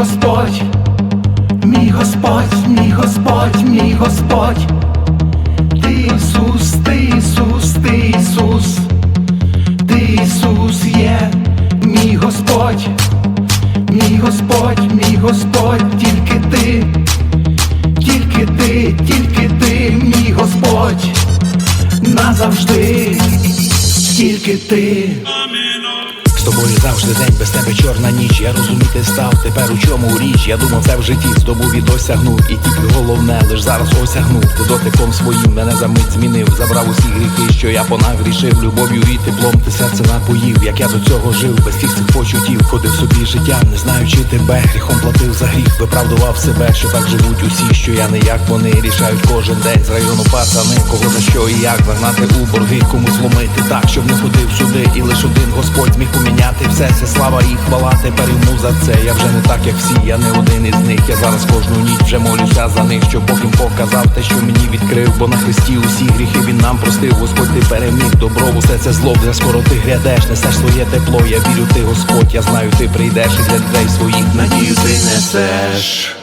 Господь, мій Господь, мій Господь, Ти Ісус, Ти Ісус, Ти Ісус, Ти Ісус є, мій Господь, мій Господь, мій Господь, тільки ти, тільки ти, тільки ти, мій Господь, назавжди, тільки ти. З тобою завжди день, без тебе чорна ніч. Я розуміти став тепер у чому річ. Я думав, це в житті здобув і досягнув. І тільки головне, лиш зараз осягнув. Ти дотиком своїм мене за мить змінив. Забрав усі гріхи, що я понагрішив. Любов'ю і теплом ти серце напоїв. Як я до цього жив, без всіх цих почуттів. Ходив собі життям, не знаючи тебе. Гріхом платив за гріх, виправдував себе, що так живуть усі, що я не як вони рішають кожен день з району пацани, кого за що і як загнати у борги, кому зломити так, щоб не ходив сюди, Господь зміг поміняти все, це слава і хвала. Тепер йому за це. Я вже не так, як всі, я не один із них. Я зараз кожну ніч вже молюся за них, щоб Бог їм показав те, що мені відкрив. Бо на хресті усі гріхи він нам простив. Господь, ти переміг добро, усе це зло, вже скоро ти грядеш, несеш своє тепло. Я вірю, ти Господь, я знаю, ти прийдеш і для людей своїх надію ти несеш.